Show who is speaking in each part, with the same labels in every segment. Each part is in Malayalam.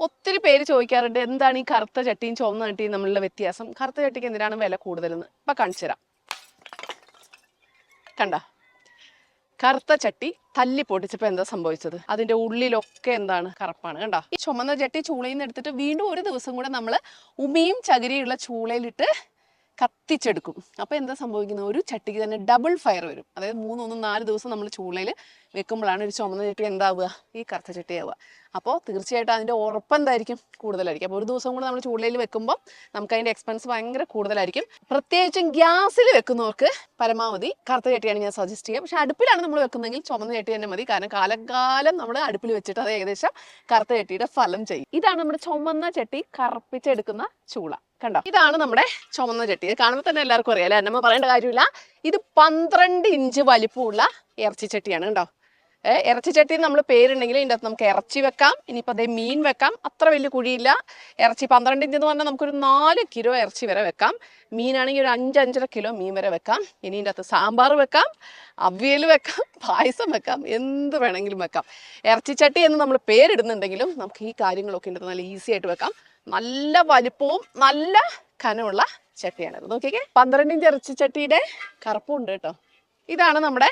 Speaker 1: ഒത്തിരി പേര് ചോദിക്കാറുണ്ട് എന്താണ് ഈ കറുത്ത ചട്ടിയും ചുവന്ന ചട്ടിയും തമ്മിലുള്ള വ്യത്യാസം? കറുത്ത ചട്ടിക്ക് എന്തിനാണ് വില കൂടുതലെന്ന്? ഇപ്പൊ കാണിച്ചു തരാം. കണ്ട? കറുത്ത ചട്ടി തല്ലി പൊട്ടിച്ചപ്പോൾ എന്താ സംഭവിച്ചത്? അതിന്റെ ഉള്ളിലൊക്കെ എന്താണ് കറുപ്പാണ് കണ്ടോ? ഈ ചുമന്ന ചട്ടി ചൂളയിൽ നിന്ന് എടുത്തിട്ട് വീണ്ടും ഒരു ദിവസം കൂടെ നമ്മൾ ഉമിയും ചകിരിയുള്ള ചൂളയിലിട്ട് കത്തിച്ചെടുക്കും. അപ്പോൾ എന്താ സംഭവിക്കുന്നത്? ഒരു ചട്ടിക്ക് തന്നെ ഡബിൾ ഫയർ വരും. അതായത് മൂന്നൊന്നും നാല് ദിവസം നമ്മൾ ചൂളയിൽ വെക്കുമ്പോഴാണ് ഒരു ചുമന്ന ചട്ടി എന്താവുക? ഈ കറുത്ത ചട്ടിയാവുക അപ്പോൾ തീർച്ചയായിട്ടും അതിന്റെ ഉറപ്പെന്തായിരിക്കും കൂടുതലായിരിക്കും. അപ്പോൾ ഒരു ദിവസം കൂടെ നമ്മൾ ചൂളയിൽ വെക്കുമ്പോൾ നമുക്ക് അതിന്റെ എക്സ്പെൻസ് ഭയങ്കര കൂടുതലായിരിക്കും. പ്രത്യേകിച്ചും ഗ്യാസിൽ വെക്കുന്നവർക്ക് പരമാവധി കറുത്ത ചട്ടിയാണ് ഞാൻ സജസ്റ്റ് ചെയ്യുക പക്ഷേ അടുപ്പിലാണ് നമ്മൾ വെക്കുന്നതെങ്കിൽ ചുമന്ന ചട്ടി തന്നെ മതി. കാരണം കാലകാലം നമ്മൾ അടുപ്പിൽ വെച്ചിട്ട് അത് ഏകദേശം കറുത്ത ചട്ടിയുടെ ഫലം ചെയ്യും. ഇതാണ് നമ്മുടെ ചുമന്ന ചട്ടി കറുപ്പിച്ചെടുക്കുന്ന ചൂള. കണ്ടോ? ഇതാണ് നമ്മുടെ ചുമന്ന ചട്ടി. ഇത് കാണുമ്പോൾ തന്നെ എല്ലാവർക്കും അറിയാം അല്ലേ? അന്നമ്മ പറയേണ്ട കാര്യമില്ല. ഇത് പന്ത്രണ്ട് ഇഞ്ച് വലിപ്പമുള്ള ഇറച്ചി ചട്ടിയാണ് കണ്ടോ? ഏ, ഇറച്ചി ചട്ടി നമ്മൾ പേരുണ്ടെങ്കിൽ ഇതിന്റെ അകത്ത് നമുക്ക് ഇറച്ചി വെക്കാം. ഇനിയിപ്പോൾ അതേ മീൻ വെക്കാം. അത്ര വലിയ കുഴിയില്ല. ഇറച്ചി പന്ത്രണ്ട് ഇഞ്ച് എന്ന് പറഞ്ഞാൽ നമുക്കൊരു നാല് കിലോ ഇറച്ചി വരെ വെക്കാം. മീനാണെങ്കിൽ ഒരു അഞ്ച് അഞ്ചര കിലോ മീൻ വരെ വെക്കാം. ഇനി ഇതിന്റെ അകത്ത് സാമ്പാർ വെക്കാം അവിയൽ വെക്കാം പായസം വെക്കാം എന്ത് വേണമെങ്കിലും വെക്കാം. ഇറച്ചിച്ചട്ടി എന്ന് നമ്മൾ പേരിടുന്നുണ്ടെങ്കിലും നമുക്ക് ഈ കാര്യങ്ങളൊക്കെ ഇതിന്റെ നല്ല ഈസി ആയിട്ട് വെക്കാം. നല്ല വലിപ്പവും നല്ല കനമുള്ള ചട്ടിയാണിത് നോക്കിക്കേ. പന്ത്രണ്ട് ഇഞ്ച് ഇറച്ചിച്ചട്ടിയുടെ കറുപ്പുണ്ട് കേട്ടോ. ഇതാണ് നമ്മുടെ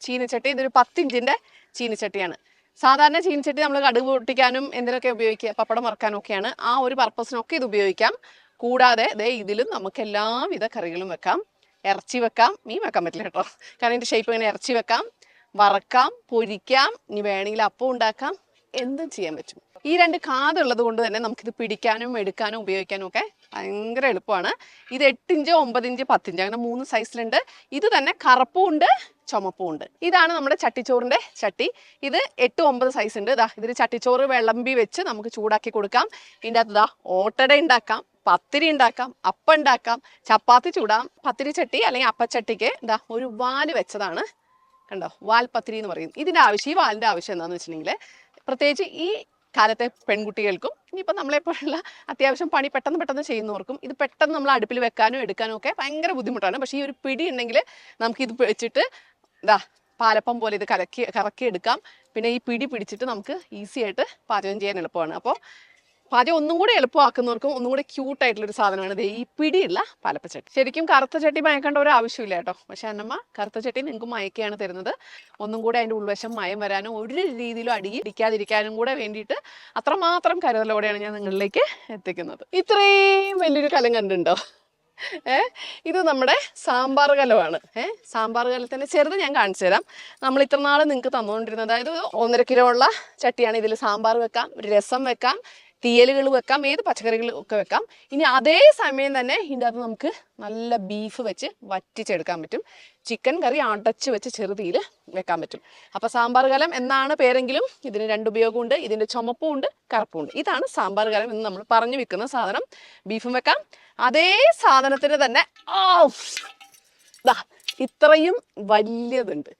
Speaker 1: ചീനച്ചട്ടി. ഇതൊരു പത്തിഞ്ചിന്റെ ചീനച്ചട്ടിയാണ്. സാധാരണ ചീനച്ചട്ടി നമ്മൾ കടുക് പൊട്ടിക്കാനും എന്തിനൊക്കെ ഉപയോഗിക്കുക പപ്പടം വറക്കാനും ഒക്കെയാണ് ആ ഒരു പർപ്പസിനൊക്കെ ഇത് ഉപയോഗിക്കാം. കൂടാതെ ദേ ഇതിലും നമുക്ക് എല്ലാവിധ കറികളും വെക്കാം. ഇറച്ചി വെക്കാം. മീൻ വെക്കാൻ പറ്റില്ല കേട്ടോ. കാരണം ഇതിന്റെ ഷേപ്പ് ഇങ്ങനെ ഇറച്ചി വെക്കാം. വറക്കാം പൊരിക്കാം. ഇനി വേണമെങ്കിൽ അപ്പം ഉണ്ടാക്കാം. എന്തും ചെയ്യാൻ പറ്റും. ഈ രണ്ട് കാതുള്ളത് കൊണ്ട് തന്നെ നമുക്കിത് പിടിക്കാനും എടുക്കാനും ഉപയോഗിക്കാനും ഒക്കെ ഭയങ്കര എളുപ്പമാണ്. ഇത് എട്ടിഞ്ച് ഒമ്പതിഞ്ച് പത്തിഞ്ച് അങ്ങനെ മൂന്ന് സൈസിലുണ്ട് ഇത് തന്നെ കറുപ്പും ഉണ്ട് ചുമപ്പും ഉണ്ട് ഇതാണ് നമ്മുടെ ചട്ടിച്ചോറിന്റെ ചട്ടി. ഇത് എട്ട് ഒമ്പത് സൈസ് ഉണ്ട്. ഇതാ ഇതിൽ ചട്ടിച്ചോറ് വിളമ്പി വെച്ച് നമുക്ക് ചൂടാക്കി കൊടുക്കാം. ഇതിന്റെ അകത്ത് ഇതാ ഓട്ടട ഉണ്ടാക്കാം പത്തിരി ഉണ്ടാക്കാം അപ്പം ഉണ്ടാക്കാം ചപ്പാത്തി ചൂടാം. പത്തിരി ചട്ടി അല്ലെങ്കിൽ അപ്പച്ചട്ടിക്ക് ഇതാ ഒരു വാൽ വെച്ചതാണ്. കണ്ടോ? വാൽപത്തിരി എന്ന് പറയും ഇതിന്റെ ആവശ്യം ഈ വാലിന്റെ ആവശ്യം എന്താണെന്ന് വെച്ചിട്ടുണ്ടെങ്കിൽ പ്രത്യേകിച്ച് ഈ കാലത്തെ പെൺകുട്ടികൾക്കും ഇനിയിപ്പോൾ നമ്മളെപ്പോഴുള്ള അത്യാവശ്യം പണി പെട്ടെന്ന് പെട്ടെന്ന് ചെയ്യുന്നവർക്കും ഇത് പെട്ടെന്ന് നമ്മൾ അടുപ്പിൽ വെക്കാനും എടുക്കാനും ഒക്കെ ഭയങ്കര ബുദ്ധിമുട്ടാണ്. പക്ഷേ ഈ ഒരു പിടി ഉണ്ടെങ്കിൽ നമുക്കിത് വെച്ചിട്ട് ഇതാ പാലപ്പം പോലെ ഇത് കലക്കി കറക്കി എടുക്കാം. പിന്നെ ഈ പിടി പിടിച്ചിട്ട് നമുക്ക് ഈസി ആയിട്ട് പാചകം ചെയ്യാൻ എളുപ്പമാണ്. അപ്പോൾ പാചകം ഒന്നും കൂടെ എളുപ്പമാക്കുന്നവർക്കും ഒന്നും കൂടെ ക്യൂട്ട് ആയിട്ടുള്ള ഒരു സാധനമാണ് ഈ പിടിയുള്ള പാലപ്പച്ചട്ടി. ശരിക്കും കറുത്ത ചട്ടി മയക്കേണ്ട ഒരു ആവശ്യമില്ല കേട്ടോ. പക്ഷെ അന്നമ്മ കറുത്ത ചട്ടി നിങ്ങൾക്ക് മയക്കുകയാണ് തരുന്നത്. ഒന്നും കൂടെ അതിന്റെ ഉൾവശം മയം വരാനും ഒരു രീതിയിലും അടി ഇടിക്കാതിരിക്കാനും കൂടെ വേണ്ടിയിട്ട് അത്രമാത്രം കരുതലോടെയാണ് ഞാൻ നിങ്ങളിലേക്ക് എത്തിക്കുന്നത്. ഇത്രയും വലിയൊരു കലം കണ്ടുണ്ടോ ഇത് നമ്മുടെ സാമ്പാർ കലമാണ് ഏഹ് സാമ്പാർ കലത്തിന്റെ ചെറുത് ഞാൻ കാണിച്ചു തരാം. നമ്മൾ ഇത്ര നാൾ നിങ്ങൾക്ക് തന്നുകൊണ്ടിരുന്നത് അതായത് ഒന്നര കിലോ ഉള്ള ചട്ടിയാണ് ഇതിൽ സാമ്പാർ വെക്കാം രസം വെക്കാം തീയലുകൾ വെക്കാം ഏത് പച്ചക്കറികൾ ഒക്കെ വെക്കാം. ഇനി അതേ സമയം തന്നെ ഇതിന്റെ അകത്ത് നമുക്ക് നല്ല ബീഫ് വെച്ച് വറ്റിച്ചെടുക്കാൻ പറ്റും. ചിക്കൻ കറി അടച്ച് വെച്ച് ചെറുതീയിൽ വെക്കാൻ പറ്റും. അപ്പോൾ സാമ്പാർ കലം എന്നാണ് പേരെങ്കിലും ഇതിന് രണ്ട് ഉപയോഗമുണ്ട്. ഇതിന്റെ ചുമപ്പും ഉണ്ട് കറുപ്പും ഉണ്ട്. ഇതാണ് സാമ്പാർ കലം എന്ന് നമ്മൾ പറഞ്ഞു വെക്കുന്ന സാധനം. ബീഫും വെക്കാം. അതേ സാധനത്തിന് തന്നെ ഔഫ്! ഇത്രയും വലിയതുണ്ട്.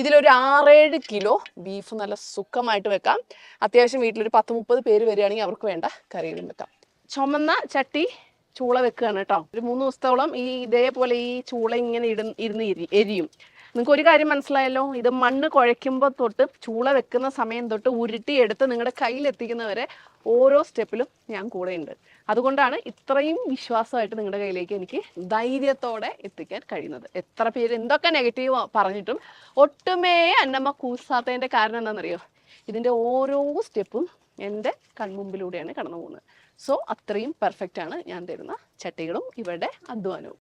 Speaker 1: ഇതിലൊരു ആറേഴ് കിലോ ബീഫ് നല്ല സുഖമായിട്ട് വെക്കാം. അത്യാവശ്യം വീട്ടിലൊരു പത്ത് മുപ്പത് പേര് വരികയാണെങ്കിൽ അവർക്ക് വേണ്ട കറികളും വെക്കാം. ചുമന്ന ചട്ടി ചൂള വെക്കുകയാണ് കേട്ടോ. ഒരു മൂന്ന് ദിവസത്തോളം ഈ ഇതേപോലെ ഈ ചൂള ഇങ്ങനെ ഇട ഇരുന്ന് എരിയും. നിങ്ങൾക്ക് ഒരു കാര്യം മനസ്സിലായല്ലോ? ഇത് മണ്ണ് കുഴയ്ക്കുമ്പോൾ തൊട്ട് ചൂള വെക്കുന്ന സമയം തൊട്ട് ഉരുട്ടിയെടുത്ത് നിങ്ങളുടെ കയ്യിലെത്തിക്കുന്നവരെ ഓരോ സ്റ്റെപ്പിലും ഞാൻ കൂടെയുണ്ട്. അതുകൊണ്ടാണ് ഇത്രയും വിശ്വാസമായിട്ട് നിങ്ങളുടെ കയ്യിലേക്ക് എനിക്ക് ധൈര്യത്തോടെ എത്തിക്കാൻ കഴിയുന്നത്. എത്ര പേര് എന്തൊക്കെ നെഗറ്റീവ് പറഞ്ഞിട്ടും ഒട്ടുമേ അന്നമ്മ കൂസാത്തതിന്റെ കാരണം എന്താണെന്നറിയോ? ഇതിന്റെ ഓരോ സ്റ്റെപ്പും എന്റെ കൺമുമ്പിലൂടെയാണ് കടന്നു പോകുന്നത് സോ അത്രയും പെർഫെക്റ്റ് ആണ് ഞാൻ തരുന്ന ചട്ടികളും ഇവരുടെ അധ്വാനവും.